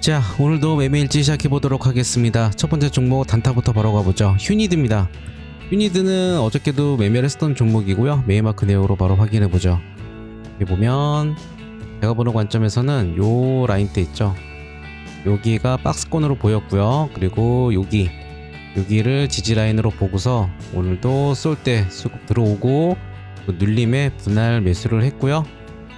자 오늘도 매매일지 시작해 보도록 하겠습니다. 첫 번째 종목 단타부터 바로 가보죠. 휴니드입니다. 휴니드는 어저께도 매매를 했었던 종목이고요. 매매마크 내역으로 바로 확인해 보죠. 여기 보면 제가 보는 관점에서는 요 라인대 있죠. 여기가 박스권으로 보였고요. 그리고 여기 여기를 지지 라인으로 보고서 오늘도 쏠 때 수급 들어오고 또 눌림에 분할 매수를 했고요.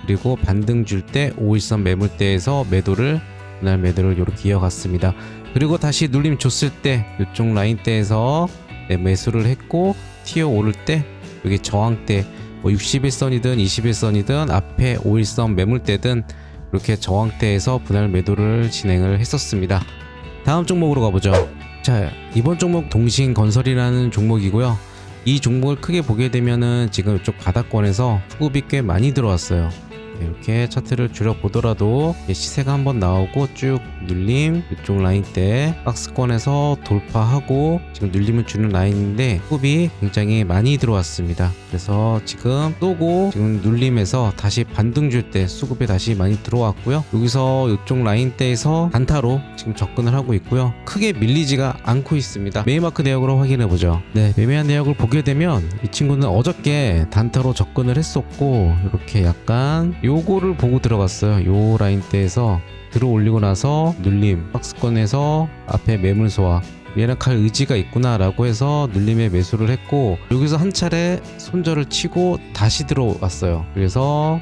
그리고 반등 줄 때 5일선 매물대에서 매도를 분할 매도를 이렇게 이어갔습니다. 그리고 다시 눌림 줬을 때 이쪽 라인대에서 네, 매수를 했고 튀어 오를 때 여기 저항대 뭐 61선이든 21선이든 앞에 5일선 매물대든 이렇게 저항대에서 분할 매도를 진행을 했었습니다. 다음 종목으로 가보죠. 자 이번 종목 동신건설이라는 종목이고요. 이 종목을 크게 보게 되면은 지금 이쪽 바닥권에서 수급이 꽤 많이 들어왔어요. 네, 이렇게 차트를 줄여보더라도 시세가 한번 나오고 쭉 눌림 이쪽 라인 때 박스권에서 돌파하고 지금 눌림을 주는 라인인데 수급이 굉장히 많이 들어왔습니다. 그래서 지금 쏘고 지금 눌림에서 다시 반등 줄 때 수급이 다시 많이 들어왔고요. 여기서 이쪽 라인 대에서 단타로 지금 접근을 하고 있고요. 크게 밀리지가 않고 있습니다. 메이마크 내역으로 확인해 보죠. 네 매매한 내역을 보게 되면 이 친구는 어저께 단타로 접근을 했었고 이렇게 약간 요거를 보고 들어갔어요. 요 라인대에서 들어 올리고 나서 눌림 박스권에서 앞에 매물 소화 갈 의지가 있구나라고 해서 눌림에 매수를 했고 여기서 한 차례 손절을 치고 다시 들어왔어요. 그래서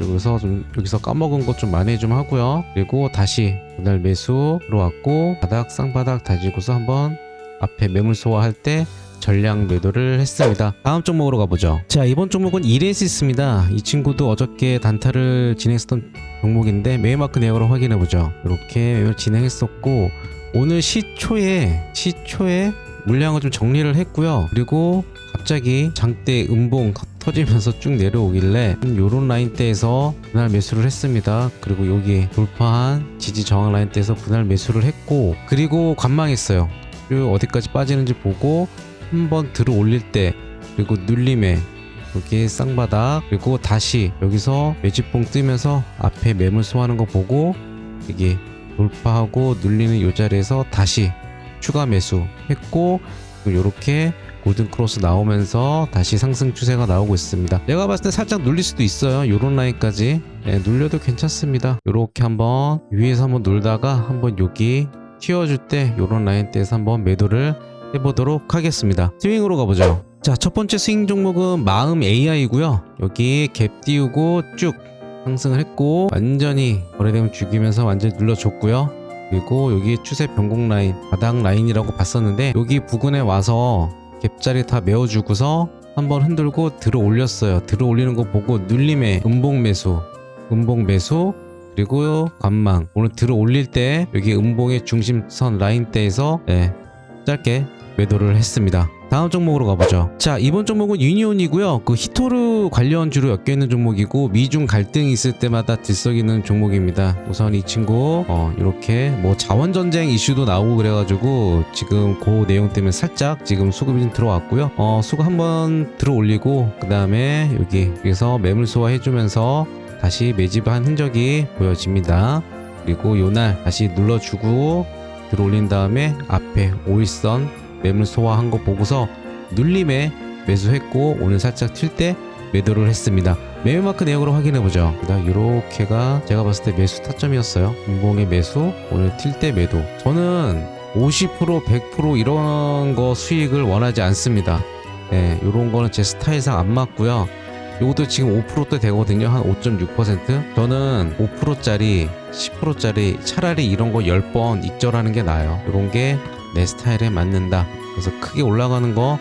여기서 좀 여기서 까먹은 것 좀 만회 좀 하고요. 그리고 다시 분할 매수 들어왔고 바닥 쌍바닥 다지고서 한번 앞에 매물 소화할 때 전량 매도를 했습니다. 다음 종목으로 가보죠. 자, 이번 종목은 이레시스입니다. 이 친구도 어저께 단타를 진행했었던 종목인데 매마크 내역으로 확인해 보죠. 이렇게 매매 진행했었고 오늘 시초에 시초에 물량을 좀 정리를 했고요. 그리고 갑자기 장대 음봉 터지면서 쭉 내려오길래 요런 라인대에서 분할 매수를 했습니다. 그리고 여기 돌파한 지지 저항 라인대에서 분할 매수를 했고 그리고 관망했어요. 쭉 어디까지 빠지는지 보고 한번 들어 올릴 때 그리고 눌림에 여기 쌍바닥 그리고 다시 여기서 매집봉 뜨면서 앞에 매물 소화하는 거 보고 이게 돌파하고 눌리는 요 자리에서 다시 추가 매수 했고 이렇게 골든 크로스 나오면서 다시 상승 추세가 나오고 있습니다. 내가 봤을 때 살짝 눌릴 수도 있어요. 요런 라인까지 네, 눌려도 괜찮습니다. 요렇게 한번 위에서 한번 놀다가 한번 여기 튀어줄 때 요런 라인대에서 한번 매도를 해보도록 하겠습니다. 스윙으로 가보죠. 자, 첫 번째 스윙 종목은 마음 AI고요. 여기 갭 띄우고 쭉 상승을 했고 완전히 거래되면 죽이면서 완전히 눌러줬고요. 그리고 여기 추세 변곡 라인, 바닥 라인이라고 봤었는데 여기 부근에 와서 갭자리 다 메워주고서 한번 흔들고 들어 올렸어요. 들어 올리는 거 보고 눌림에 음봉 매수, 음봉 매수 그리고 관망 오늘 들어 올릴 때 여기 음봉의 중심선 라인대에서 네, 짧게 매도를 했습니다. 다음 종목으로 가보죠. 자, 이번 종목은 유니온이고요. 그 히토르 관련 주로 엮여 있는 종목이고 미중 갈등이 있을 때마다 들썩이는 종목입니다. 우선 이 친구 어, 이렇게 뭐 자원 전쟁 이슈도 나오고 그래가지고 지금 그 내용 때문에 살짝 지금 수급이 좀 들어왔고요. 어, 수급 한번 들어 올리고 그 다음에 여기 여기서 매물 소화 해주면서 다시 매집한 흔적이 보여집니다. 그리고 요날 다시 눌러주고 들어 올린 다음에 앞에 5일선 매물 소화 한 거 보고서 눌림에 매수했고 오늘 살짝 튈 때 매도를 했습니다. 매매 마크 내역으로 확인해 보죠. 이렇게가 제가 봤을 때 매수 타점이었어요. 인공의 매수 오늘 튈 때 매도. 저는 50% 100% 이런 거 수익을 원하지 않습니다. 네, 이런 거는 제 스타일상 안 맞고요. 요것도 지금 5%대 되거든요. 한 5.6%. 저는 5%짜리, 10%짜리 차라리 이런 거 10번 익절하는 게 나아요. 이런 게 내 스타일에 맞는다. 그래서 크게 올라가는 거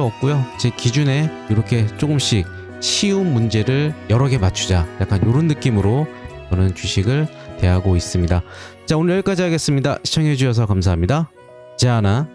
필요 없고요. 제 기준에 이렇게 조금씩 쉬운 문제를 여러 개 맞추자. 약간 이런 느낌으로 저는 주식을 대하고 있습니다. 자, 오늘 여기까지 하겠습니다. 시청해주셔서 감사합니다. 자나